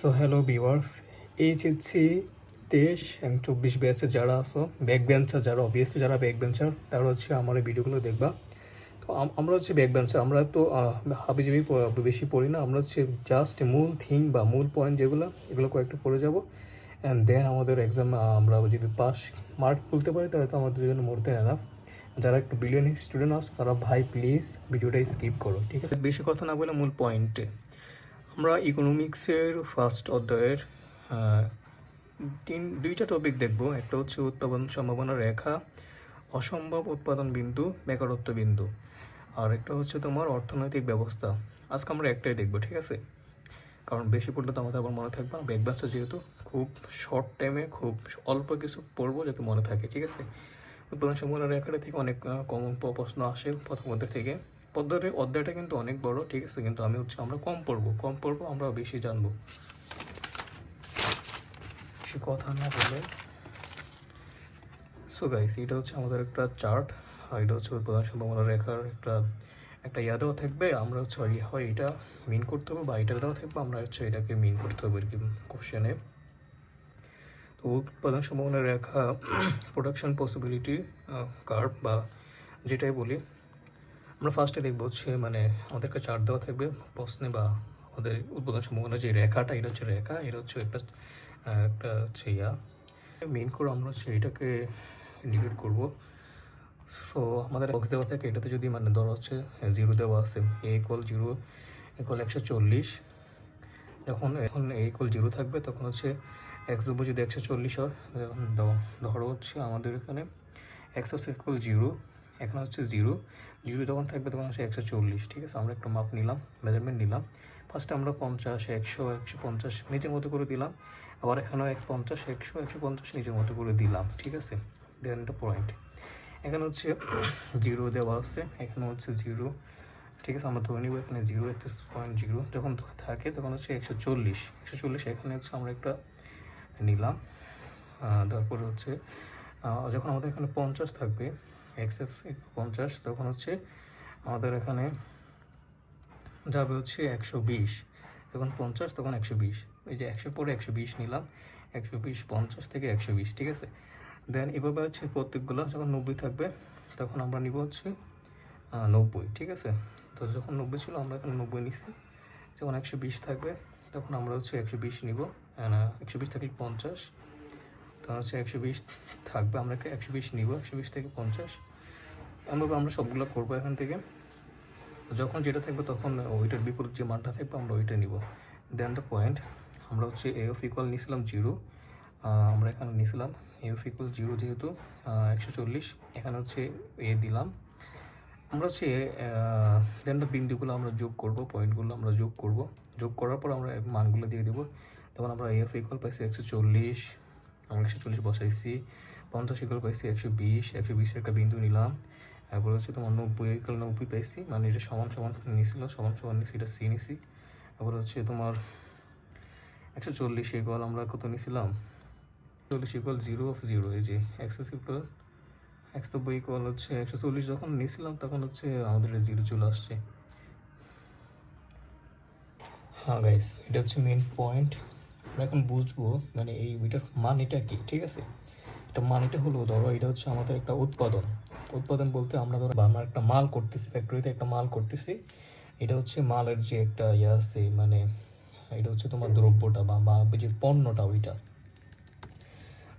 So hello viewers HSC তেইশ এবং চব্বিশ ব্যাচে যারা আসো ব্যাক বেঞ্চার যারা অবভিয়াসলি যারা ব্যাক বেঞ্চার তারা হচ্ছে আমার এই ভিডিওগুলো দেখবা। তো আমরা হচ্ছে ব্যাক বেঞ্চার আমরা তো হাবি হাবিজাবি বেশি পড়ি না, আমরা হচ্ছে জাস্ট মূল থিং বা মূল পয়েন্ট যেগুলো, এগুলো কয়েকটা পড়ে যাব। অ্যান্ড দেন আমাদের এক্সাম আমরা যদি পাস মার্ক তুলতে পারি, তাহলে তো আমাদের জন্য মোর দেন এনাফ যারা একটু বিলিয়ন স্টুডেন্ট আছে, তারা ভাই প্লিজ ভিডিওটা স্কিপ করো, ঠিক আছে? বেশি কথা না বলে মূল পয়েন্টে আমরা ইকোনমিক্সের ফার্স্ট অধ্যায়ের তিন, দুইটা টপিক দেখব। একটা হচ্ছে উৎপাদন সম্ভাবনা রেখা, অসম্ভব উৎপাদন বিন্দু, বেকারত্ব বিন্দু। আর একটা হচ্ছে তোমার অর্থনৈতিক ব্যবস্থা। আজকে আমরা একটাই দেখব, ঠিক আছে? কারণ বেশি পড়লে তো আমাদের আবার মনে থাকবে না। ব্যাক ব্যাচটা যেহেতু খুব শর্ট টাইমে খুব অল্প কিছু পড়ব যাতে মনে থাকে, ঠিক আছে? উৎপাদন সম্ভাবনা রেখাটা থেকে অনেক কমন প্রশ্ন আসে প্রথম থেকে। পদ্ধতি, অধ্যায়টা কিন্তু অনেক বড়, ঠিক আছে? কিন্তু আমি হচ্ছে আমরা কম পড়ব কম পড়ব, আমরা বেশি জানব। সে কথা না বলে। সো গাইস এটা হচ্ছে আমাদের একটা চার্ট আর এটা হচ্ছে উৎপাদন সম্ভাবনা রেখার একটা একটা ইয়া দেওয়া থাকবে। আমরা হচ্ছে হয় এটা মিন করতে হবে বা এটা দেওয়া থাকবে, আমরা হচ্ছে এটাকে মিন করতে হবে আর কি কোশ্চেনে তো উৎপাদন সম্ভাবনা রেখা প্রোডাকশন পসিবিলিটি কার্ভ বা যেটাই বলি আমরা ফার্স্টে দেখব হচ্ছে মানে আমাদেরকে চার্ট দেওয়া থাকবে, প্রশ্নে বা আমাদের উদ্বোধন সম্ভাবনা যে রেখাটা এটা হচ্ছে রেখা এটা হচ্ছে একটা একটা হচ্ছে ইয়া। মেন করে আমরা হচ্ছে এটাকে ইন্ডিকেট করব। সো আমাদের বক্স দেওয়া থাকে, এটাতে যদি মানে ধরো হচ্ছে জিরো দেওয়া আছে এ ইকুয়াল জিরো ইকুয়াল একশো চল্লিশ, যখন এখন এ ইকুয়াল জিরো থাকবে, তখন হচ্ছে এক্স যদি একশো চল্লিশ হয় ধরো হচ্ছে আমাদের এখানে এক্স ইকুয়াল জিরো এখানে হচ্ছে জিরো জিরো যখন থাকবে তখন হচ্ছে একশো চল্লিশ, ঠিক আছে? আমরা একটু মাপ নিলাম মেজারমেন্ট নিলাম। ফার্স্টে আমরা পঞ্চাশ, একশো একশো পঞ্চাশ নিজের মতো করে দিলাম। আবার এখানেও এক পঞ্চাশ একশো একশো পঞ্চাশ নিজের মতো করে দিলাম, ঠিক আছে? দেন দ্য পয়েন্ট এখানে হচ্ছে জিরো দেওয়া আছে, এখানে হচ্ছে জিরো ঠিক আছে? আমরা ধরে নিব এখানে জিরো একশো পয়েন্ট জিরো যখন থাকে তখন হচ্ছে একশো চল্লিশ একশো চল্লিশ এখানে হচ্ছে আমরা একটা নিলাম। তারপরে হচ্ছে যখন আমাদের এখানে পঞ্চাশ থাকবে এক্স এফ পঞ্চাশ, তখন হচ্ছে আমাদের এখানে যাবে হচ্ছে একশো বিশ। যখন পঞ্চাশ, তখন একশো বিশ। এই যে একশো পরে একশো বিশ নিলাম, একশো বিশ পঞ্চাশ থেকে একশো বিশ, ঠিক আছে? দেন এভাবে হচ্ছে প্রত্যেকগুলো যখন নব্বই থাকবে, তখন আমরা নিব হচ্ছে নব্বই, ঠিক আছে? তো যখন নব্বই ছিল, আমরা এখানে নব্বই নিচ্ছি যখন একশো বিশ থাকবে, তখন আমরা হচ্ছে একশো বিশ নিব একশো বিশ থাকলে পঞ্চাশ। তখন হচ্ছে একশো বিশ থাকবে, আমরা একশো বিশ নিব, একশো বিশ থেকে পঞ্চাশ। এমনভাবে আমরা সবগুলো করব এখান থেকে। যখন যেটা থাকবে তখন ওইটার বিপরীত যে মানটা থাকবে আমরা ওইটা নিব। দেন দ্য পয়েন্ট আমরা হচ্ছে এ অফ ইকুয়াল নিয়েছিলাম জিরো আমরা এখানে নিয়েছিলাম এ অফ ইকুয়াল জিরো যেহেতু একশো চল্লিশ, এখানে হচ্ছে এ দিলাম। আমরা হচ্ছে দেন দ্য বিন্দুগুলো আমরা যোগ করব, পয়েন্টগুলো আমরা যোগ করব। যোগ করার পর আমরা মানগুলো দিয়ে দেবো। তখন আমরা এ অফ ইকুয়াল পাইছি একশো চল্লিশ, আমরা একশো চল্লিশ বসাইছি, পঞ্চাশ ইকুয়াল পাইছি একশো বিশ, একশো বিশের একটা বিন্দু নিলাম। তারপর হচ্ছে তোমার নব্বই ইকুয়াল নব্বই পাইছি। মানে এটা সমান সমান নিয়েছিল সমান সমান নিয়েছি এটা সি নিছি। তারপর হচ্ছে তোমার একশো চল্লিশ ইকুয়াল আমরা কত নিয়েছিলাম চল্লিশ ইকুয়াল জিরো অফ জিরো এই যে এক্সেস ইকুয়াল একশো নব্বই ইকুয়াল হচ্ছে একশো চল্লিশ। যখন নিয়েছিলাম তখন হচ্ছে আমাদের জিরো চলে আসছে। হ্যাঁ গাইস এটা হচ্ছে মেন পয়েন্ট আমরা এখন বুঝব মানে এই এটার মান এটা কি, ঠিক আছে? এটা মান এটা হলো, ধরো এটা হচ্ছে আমাদের একটা উৎপাদন। উৎপাদন বলতে আমরা ধরো আমরা একটা মাল করতেছি ফ্যাক্টরিতে একটা মাল করতেছি। এটা হচ্ছে মালের যে একটা ইয়ে আছে মানে এটা হচ্ছে তোমার দ্রব্যটা বা বা যে পণ্যটা ওইটা।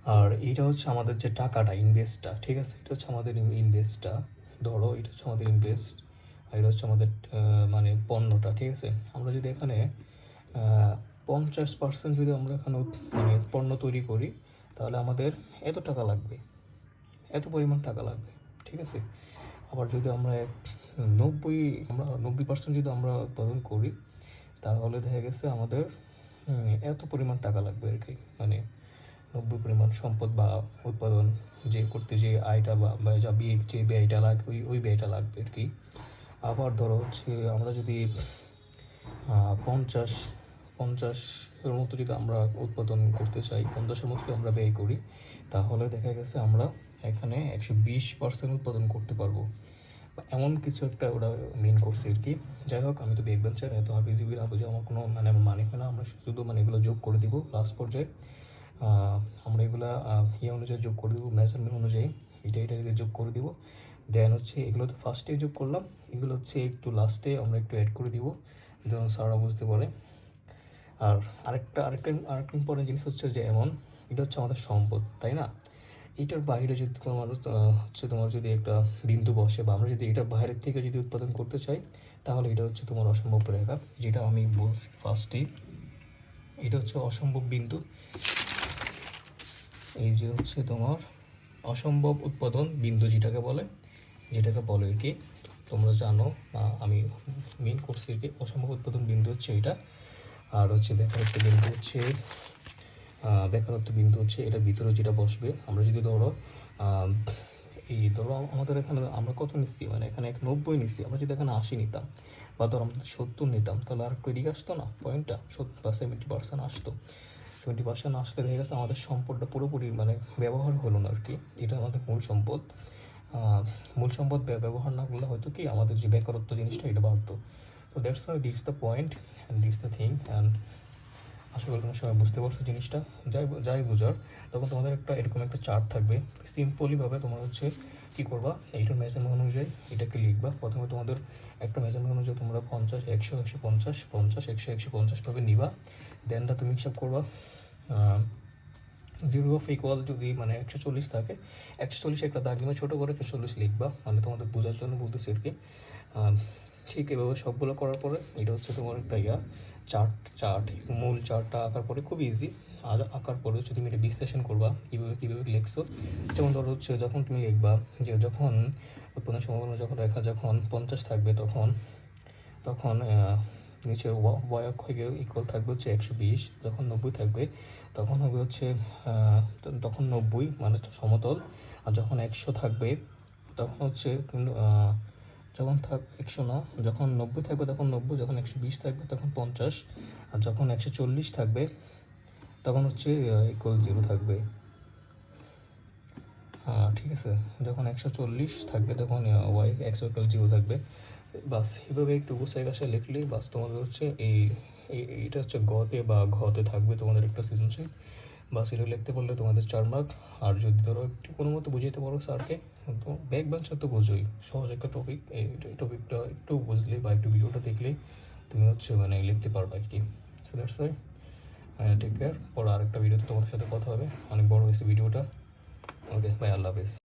আর এটা হচ্ছে আমাদের যে টাকাটা ইনভেস্টটা ঠিক আছে? এটা হচ্ছে আমাদের ইনভেস্টটা ধরো এটা হচ্ছে আমাদের ইনভেস্ট আর এটা হচ্ছে আমাদের মানে পণ্যটা, ঠিক আছে? আমরা যদি এখানে পঞ্চাশ পার্সেন্ট যদি আমরা এখানে মানে পণ্য তৈরি করি, তাহলে আমাদের এত টাকা লাগবে? এত পরিমাণ টাকা লাগবে? ঠিক আছে? আবার যদি আমরা নব্বই আমরা নব্বই পার্সেন্ট যদি আমরা উৎপাদন করি, তাহলে দেখা গেছে আমাদের এত পরিমাণ টাকা লাগবে আর কি। মানে নব্বই পরিমাণ সম্পদ বা উৎপাদন যে করতে যে আয়টা বা বা যা বিয়ে যে ব্যয়টা লাগবে ওই ওই ব্যয়টা লাগবে আর কি। আবার ধরো হচ্ছে আমরা যদি পঞ্চাশ পঞ্চাশের মতো যদি আমরা উৎপাদন করতে চাই, পঞ্চাশের মতো আমরা ব্যয় করি, তাহলে দেখা গেছে আমরা এখানে একশো বিশ পার্সেন্ট উৎপাদন করতে পারব। এমন কিছু একটা ওরা মেন করছে আর কি। যাই হোক, আমি তো বেগ বেঞ্চার এত হাফিজিবির হাফিজি আমার কোনো মানে মানে হয় না। আমরা শুধু মানে এগুলো যোগ করে দিব লাস্ট পর্যায়ে। আমরা এগুলা ইয়ে অনুযায়ী যোগ করে দিব মেজারমেন্ট অনুযায়ী। এটা এটা যোগ করে দিব দেন হচ্ছে এগুলো তো ফার্স্টে যোগ করলাম। এগুলো হচ্ছে একটু লাস্টে আমরা একটু অ্যাড করে দিব। যেন স্যাররা বুঝতে পারে। আর আরেকটা আরেকটা আরেকটা ইম্পর্টেন্ট জিনিস হচ্ছে যে এমন, এটা হচ্ছে আমাদের সম্পদ, তাই না? এটার বাইরে যদি তোমার হচ্ছে তোমার যদি একটা বিন্দু বসে বা আমরা যদি এটার বাইরের থেকে যদি উৎপাদন করতে চাই, তাহলে এটা হচ্ছে তোমার অসম্ভব রেখা, যেটা আমি বলছি ফার্স্টেই এটা হচ্ছে অসম্ভব বিন্দু। এই যে হচ্ছে তোমার অসম্ভব উৎপাদন বিন্দু যেটাকে বলে যেটাকে বলে আর কি, তোমরা জানো আমি মেন করছি কি অসম্ভব উৎপাদন বিন্দু হচ্ছে এটা। আর হচ্ছে বেকারত্ব বিন্দু হচ্ছে বেকারত্ব বিন্দু হচ্ছে, এটা ভিতরে যেটা বসবে, আমরা যদি ধরো এই ধরো আমাদের এখানে আমরা কত নিচ্ছি? মানে এখানে এক নব্বই নিচ্ছি, আমরা যদি এখানে আশি নিতাম বা ধরো আমরা সত্তর নিতাম, তাহলে আর একটু এদিকে আসতো না? পয়েন্টটা সত্তর বা সেভেন্টি পার্সেন্ট আসতো। সেভেন্টি পার্সেন্ট আসতে দেখা গেছে আমাদের সম্পদটা পুরোপুরি মানে ব্যবহার হলো না আর কি এটা আমাদের মূল সম্পদ। মূল সম্পদ ব্যবহার না করলে হয়তো কি আমাদের যে বেকারত্ব জিনিসটা, এটা বাড়তো। তো that's why this the point and this the thing and আশা করি তোমরা সবাই বুঝতে পারছ জিনিসটা। যাই যাই বুঝার, তখন তোমাদের একটা এরকম একটা চার্ট থাকবে। সিম্পলিভাবে তোমরা হচ্ছে কী করবা, এইটার মেজারমেন্ট অনুযায়ী এটাকে লিখবা। প্রথমে তোমাদের একটা মেজারমেন্ট অনুযায়ী তোমরা পঞ্চাশ, একশো একশো পঞ্চাশ পঞ্চাশ, একশো একশো পঞ্চাশভাবে নিবা। দেনটা তুমি হিসাব করবা জিরো অফ ইকুয়াল যদি মানে একশো চল্লিশ থাকে। একশো চল্লিশ একটা দাগ নিবে ছোটো করে একশো চল্লিশ লিখবা। মানে তোমাদের বোঝার জন্য বলতেছি আর কি। ঠিক এভাবে সবগুলো করার পরে এটা হচ্ছে তোমার একটা ইয়া চার্ট চার্ট, মূল চার্টটা আঁকার পরে খুব ইজি আর আঁকার পরে হচ্ছে তুমি এটা বিশ্লেষণ করবা, কীভাবে কীভাবে লিখছো, যেমন ধরো হচ্ছে যখন তুমি লিখবা যে যখন উৎপন্ন সম্ভাবনা যখন রেখা যখন পঞ্চাশ থাকবে তখন তখন নিচের ওয়াক্ষকে ইকুয়াল থাকবে হচ্ছে একশো বিশ, যখন নব্বই থাকবে তখন হবে হচ্ছে তখন নব্বই মানে সমতল। আর যখন একশো থাকবে তখন হচ্ছে যখন থাক একশো না, যখন নব্বই থাকবে তখন নব্বই, যখন একশো বিশ থাকবে তখন পঞ্চাশ, আর যখন একশো চল্লিশ থাকবে তখন হচ্ছে ইকুয়াল জিরো থাকবে। ঠিক আছে, যখন একশো চল্লিশ থাকবে তখন ওয়াই একশো ইকুয়াল জিরো থাকবে। বাস এইভাবে একটু গুছাই গাছায় লিখলেই বাস তোমাদের হচ্ছে এই- এইটা হচ্ছে গতে বা ঘতে থাকবে তোমাদের একটা সৃজনশীল। বাস সেটা লিখতে পারলে তোমাদের চার মার্ক আর যদি ধরো একটু কোনো মতো বুঝাইতে পারো স্যারকে তো ব্যাক বেঞ্চার তো বোঝোই। সহজ একটা টপিক এই টপিকটা একটু বুঝলে বা একটু ভিডিওটা দেখলে তুমি হচ্ছে মানে লিখতে পারবে আর কি। টেক কেয়ার পর আরেকটা ভিডিওতে তোমাদের সাথে কথা হবে। অনেক বড় হয়েছে ভিডিওটা ওকে বাই আল্লাহ হাফেজ।